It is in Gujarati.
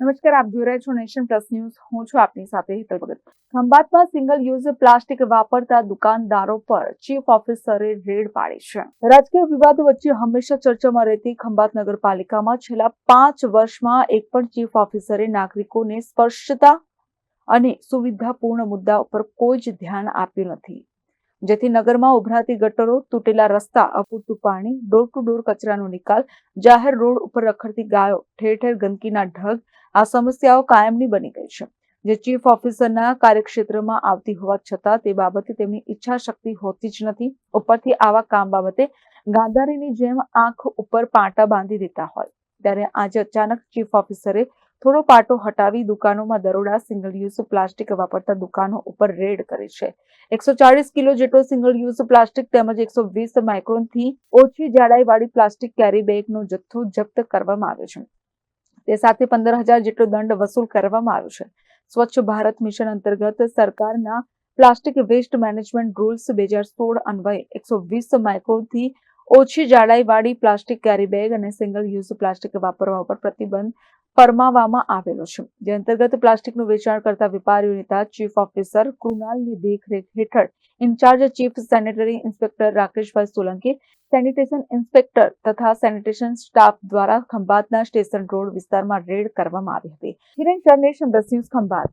નમસ્કાર, આપ જોઈ રહ્યા છો નેશન પ્લસ ન્યૂઝ. હું છું આપની સાથે હેતલ ભગત. ખંભાતમાં સિંગલ યુઝ પ્લાસ્ટિક વાપરતા દુકાનદારો પર ચીફ ઓફિસરે રેડ પાડી છે. રાજકીય વિવાદો વચ્ચે હંમેશા ચર્ચામાં રહેતી ખંભાત નગરપાલિકામાં છેલ્લા પાંચ વર્ષમાં એક પણ ચીફ ઓફિસરે નાગરિકોને સ્પર્શતા અને સુવિધાપૂર્ણ મુદ્દા ઉપર કોઈ જ ધ્યાન આપ્યું નથી. જેથી નગરમાં ઉભરાતી ગટરો, તૂટેલા રસ્તા, અપૂરતું પાણી, ડોર ટુ ડોર કચરાનો નિકાલ, જાહેર રોડ ઉપર રખડતી ગાયો, ઠેર ઠેર ગંદકીના ઢગ, આ સમસ્યાઓ કાયમની બની ગઈ છે. જે ચીફ ઓફિસરના કાર્યક્ષેત્રમાં આવતી હોવા છતાં તે બાબતે તેમની ઈચ્છા શક્તિ હોતી જ નથી. ઉપરથી આવા કામ બાબતે ગાંધારીની જેમ આંખ ઉપર પાટા બાંધી દેતા હોય. ત્યારે આજે અચાનક ચીફ ઓફિસરે થોડો પાટો હટાવી દુકાનોમાં દરોડા સિંગલ યુઝ પ્લાસ્ટિક વાપરતા દુકાનો ઉપર રેડ કરે છે. એકસો કિલો જેટલો સિંગલ યુઝ પ્લાસ્ટિક તેમજ એકસો વીસ માઇક્રોનથી ઓછી જાડાઈવાળી પ્લાસ્ટિક કેરી બેગનો જથ્થો જપ્ત કરવામાં આવ્યો છે. તે સાથે પંદર હજાર જેટલો દંડ વસૂલ કરવામાં આવ્યો છે. સ્વચ્છ ભારત મિશન અંતર્ગત સરકારના પ્લાસ્ટિક વેસ્ટ મેનેજમેન્ટ રૂલ્સ બે હજાર સોળ અન્વયે એકસો વીસ માઇક્રોનથી ઓછી જાડાઈવાળી પ્લાસ્ટિક કેરી બેગ અને સિંગલ યુઝ પ્લાસ્ટિક વાપરવા ઉપર પ્રતિબંધ ફરમાવવામાં આવેલો છે. જે અંતર્ગત પ્લાસ્ટિકનું વેચાણ કરતા વેપારીઓ, નેતા ચીફ ઓફિસર કૃણાલની દેખરેખ હેઠળ incharge chief sanitary inspector Rakeshbhai Solanki sanitation inspector તથા સેનિટેશન સ્ટાફ દ્વારા ખંભાતના સ્ટેશન રોડ વિસ્તારમાં રેડ કરવામાં આવી હતી. હિરેન ચરનેશ ખંભાત.